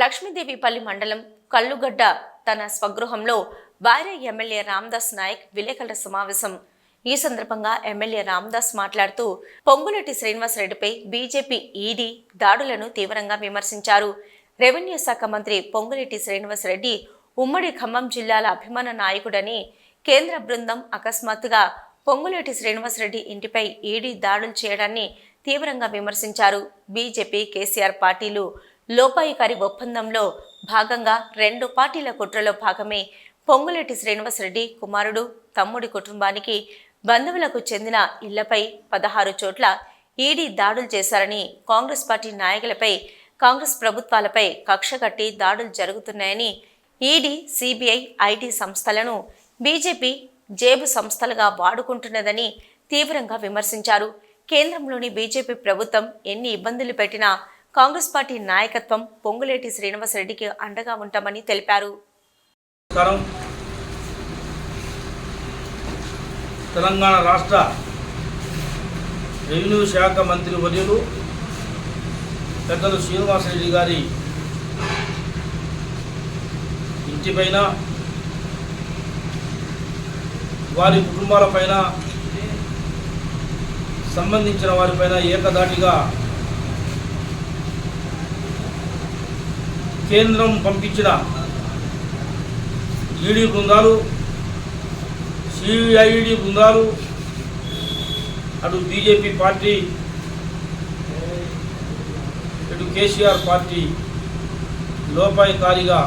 లక్ష్మీదేవిపల్లి మండలం కల్లుగడ్డ తన స్వగృహంలో భార్య ఎమ్మెల్యే రామ్దాస్ నాయక్ విలేకరుల సమావేశం. ఈ సందర్భంగా ఎమ్మెల్యే రామ్దాస్ మాట్లాడుతూ పొంగులటి శ్రీనివాసరెడ్డిపై బీజేపీ ఈడీ దాడులను తీవ్రంగా విమర్శించారు. రెవెన్యూ శాఖ మంత్రి పొంగులేటి శ్రీనివాసరెడ్డి ఉమ్మడి ఖమ్మం జిల్లాల అభిమాన నాయకుడని కేంద్ర బృందం అకస్మాత్తుగా పొంగులేటి శ్రీనివాసరెడ్డి ఇంటిపై ఈడీ దాడులు చేయడాన్ని తీవ్రంగా విమర్శించారు. బీజేపీ కేసీఆర్ పార్టీలు లోపాయికారి ఒప్పందంలో భాగంగా రెండు పార్టీల కుట్రలో భాగమే పొంగులేటి శ్రీనివాసరెడ్డి కుమారుడు తమ్ముడి కుటుంబానికి బంధువులకు చెందిన ఇళ్ళపై పదహారు చోట్ల ఈడీ దాడులు చేశారని కాంగ్రెస్ పార్టీ నాయకులపై కాంగ్రెస్ ప్రభుత్వాలపై కక్ష కట్టి దాడులు జరుగుతున్నాయని ఈడీ సిబిఐ ఐటీ సంస్థలను బీజేపీ జేబు సంస్థలుగా వాడుకుంటున్నదని తీవ్రంగా విమర్శించారు. కేంద్రంలోని బీజేపీ ప్రభుత్వం ఎన్ని ఇబ్బందులు పెట్టినా కాంగ్రెస్ పార్టీ నాయకత్వం పొంగులేటి శ్రీనివాసరెడ్డికి అండగా ఉంటామని తెలిపారు. తెలంగాణ రాష్ట్ర రెవెన్యూ శాఖ మంత్రి వర్యులు పెద్దలు శ్రీనివాసరెడ్డి గారి ఇంటిపైన వారి కుటుంబాలపైన సంబంధించిన వారిపైన ఏకదాటిగా కేంద్రం పంపించిన ఈడీ బృందాలు సిఐడి బృందాలు అటు బీజేపీ పార్టీ ఇటు కేసీఆర్ పార్టీ లోపాయికారిగా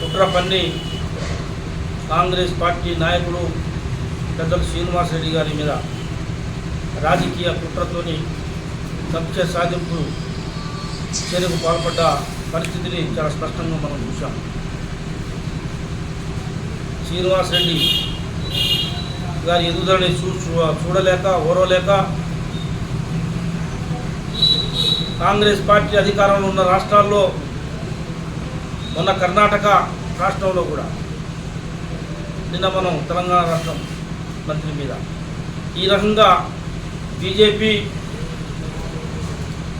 కుట్ర పన్ని కాంగ్రెస్ పార్టీ నాయకుడు పెద్దలు శ్రీనివాసరెడ్డి గారి మీద రాజకీయ కుట్రతోని కబ్జ సాధింపు చర్యకు పాల్పడ్డ పరిస్థితిని చాలా స్పష్టంగా మనం చూసాం శ్రీనివాసరెడ్డి గారి ఎదుగుదలని చూ చూ- చూడలేక ఓరవలేక కాంగ్రెస్ పార్టీ అధికారంలో ఉన్న రాష్ట్రాల్లో మొన్న కర్ణాటక రాష్ట్రంలో కూడా నిన్న మనం తెలంగాణ రాష్ట్రం మంత్రి మీద. ఈ రకంగా బీజేపీ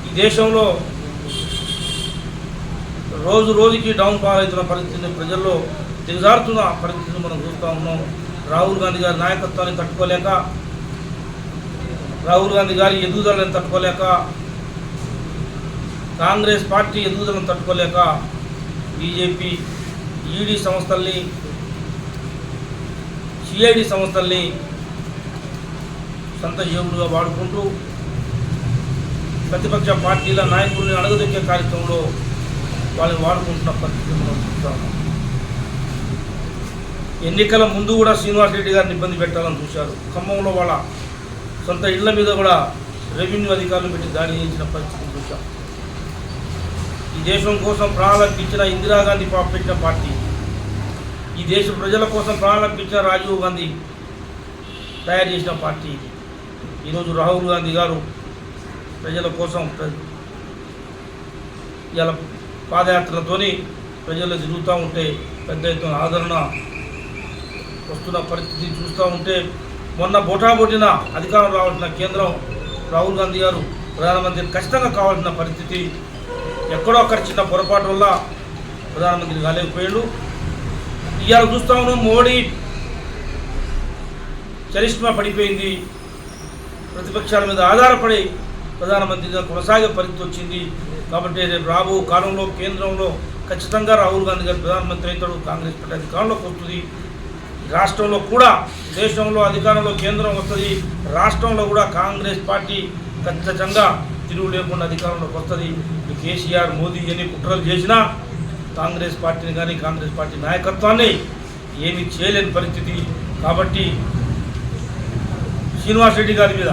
ఈ దేశంలో రోజు రోజుకి డౌన్ ఫాల్ అవుతున్న పరిస్థితిని ప్రజల్లో దిగజారుతున్న పరిస్థితిని మనం చూస్తూ ఉన్నాం. రాహుల్ గాంధీ గారి నాయకత్వాన్ని తట్టుకోలేక రాహుల్ గాంధీ గారి ఎదుగుదలను తట్టుకోలేక కాంగ్రెస్ పార్టీ ఎదుగుదలను తట్టుకోలేక బీజేపీ ఈడీ సంస్థల్ని సిఐడి సంస్థల్ని సొంత జేబులుగా వాడుకుంటూ ప్రతిపక్ష పార్టీల నాయకుల్ని అణగదొక్కే కార్యక్రమంలో వాళ్ళని వాడుకుంటున్న పరిస్థితి మనం చూస్తాం ఎన్నికల ముందు కూడా శ్రీనివాస్ రెడ్డి గారిని ఇబ్బంది పెట్టాలని చూశారు. ఖమ్మంలో వాళ్ళ సొంత ఇళ్ళ మీద కూడా రెవెన్యూ అధికారులు పెట్టి దాడి చేయించిన పరిస్థితిని చూశాం. ఈ దేశం కోసం ప్రారంభించిన ఇందిరాగాంధీ పెట్టిన పార్టీ. ఈ దేశ ప్రజల కోసం ప్రారంభించిన రాజీవ్ గాంధీ తయారు చేసిన పార్టీ ఇది. ఈరోజు రాహుల్ గాంధీ గారు ప్రజల కోసం ఇలా పాదయాత్రలతోని ప్రజలు తిరుగుతూ ఉంటే పెద్ద ఎత్తున ఆదరణ వస్తున్న పరిస్థితి చూస్తూ ఉంటే మొన్న బోటాబొట్టిన అధికారం రావాల్సిన కేంద్రం రాహుల్ గాంధీ గారు ప్రధానమంత్రి ఖచ్చితంగా కావాల్సిన పరిస్థితి ఎక్కడో అక్కడ చిన్న పొరపాటు వల్ల ప్రధానమంత్రి కాలేకపోయాడు ఇవాళ చూస్తా ఉన్నాం మోడీ చరిష్మా పడిపోయింది ప్రతిపక్షాల మీద ఆధారపడి ప్రధానమంత్రిగా కొనసాగే పరిస్థితి వచ్చింది. కాబట్టి రేపు రాబో కాలంలో కేంద్రంలో ఖచ్చితంగా రాహుల్ గాంధీ గారు ప్రధానమంత్రి అవుతాడు కాంగ్రెస్ పార్టీ అధికారంలోకి వస్తుంది. రాష్ట్రంలో కూడా దేశంలో అధికారంలో కేంద్రం వస్తుంది. రాష్ట్రంలో కూడా కాంగ్రెస్ పార్టీ ఖచ్చితంగా తిరుగు లేకుండా అధికారంలోకి వస్తుంది. కేసీఆర్ మోదీ ఎన్ని కుట్రలు చేసినా కాంగ్రెస్ పార్టీని కానీ కాంగ్రెస్ పార్టీ నాయకత్వాన్ని ఏమీ చేయలేని పరిస్థితి. కాబట్టి శ్రీనివాస్ రెడ్డి గారి మీద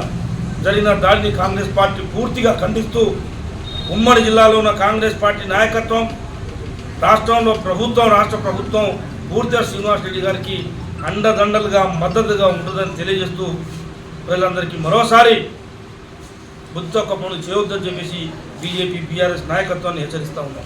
జరిగిన దాడిని కాంగ్రెస్ పార్టీ పూర్తిగా ఖండిస్తూ ఉమ్మడి జిల్లాలో ఉన్న కాంగ్రెస్ పార్టీ నాయకత్వం రాష్ట్రంలో ప్రభుత్వం రాష్ట్ర ప్రభుత్వం పూర్తిగా శ్రీనివాస్ రెడ్డి గారికి అండదండలుగా మద్దతుగా ఉంటుందని తెలియజేస్తూ ప్రజలందరికీ మరోసారి బుద్ధ కప్పను చేయొద్దని చెప్పేసి బీజేపీ బీఆర్ఎస్ నాయకత్వాన్ని హెచ్చరిస్తూ ఉన్నాం.